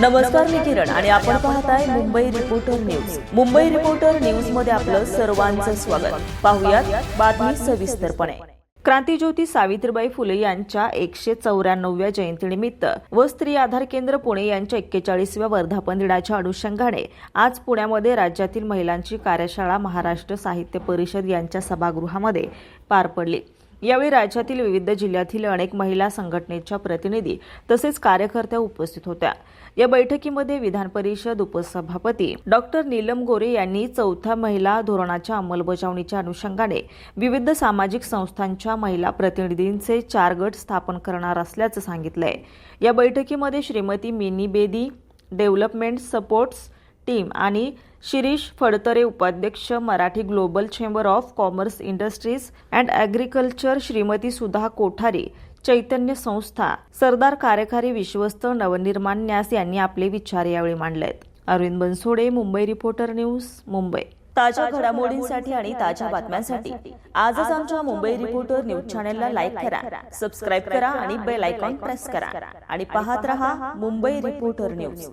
नमस्कार मी किरण आणि आपण पाहताय Mumbai reporter news Mumbai reporter न्यूजमध्ये आपलं सर्वांचं स्वागत. पाहुयात बातमी सविस्तरपणे. क्रांतीज्योती सावित्रीबाई फुले यांच्या एकशे चौऱ्याण्णव्या जयंतीनिमित्त व स्त्री आधार केंद्र पुणे यांच्या एक्केचाळीसव्या वर्धापन दिनाच्या अनुषंगाने आज पुण्यामध्ये राज्यातील महिलांची कार्यशाळा महाराष्ट्र साहित्य परिषद यांच्या सभागृहामध्ये पार पडली. यावेळी राज्यातील विविध जिल्ह्यातील अनेक महिला संघटनेच्या प्रतिनिधी तसेच कार्यकर्त्या उपस्थित होत्या. या बैठकीमध्ये विधान परिषद उपसभापती डॉक्टर नीलम गोरे यांनी चौथ्या महिला धोरणाच्या अंमलबजावणीच्या अनुषंगाने विविध सामाजिक संस्थांच्या महिला प्रतिनिधींचे चार गट स्थापन करणार असल्याचं सांगितलंय. या बैठकीमध्ये Shrimati Mini Bedi development supports team आणि शिरीष फडतरे उपाध्यक्ष Marathi global chamber of commerce industries and agriculture Shrimati Sudha Kothari Chaitanya संस्था सरदार कार्यकारी विश्वस्त नवनिर्माण न्यास यांनी आपले विचार यावेळी मांडलेत. Arvind Bansode Mumbai reporter news Mumbai. ताज्या घडामोडींसाठी आणि ताज्या बातम्यांसाठी आजच आमच्या मुंबई रिपोर्टर न्यूज चॅनलला लाईक करा सबस्क्राईब करा आणि बेल आयकॉन प्रेस करा आणि पाहत रहा मुंबई रिपोर्टर न्यूज.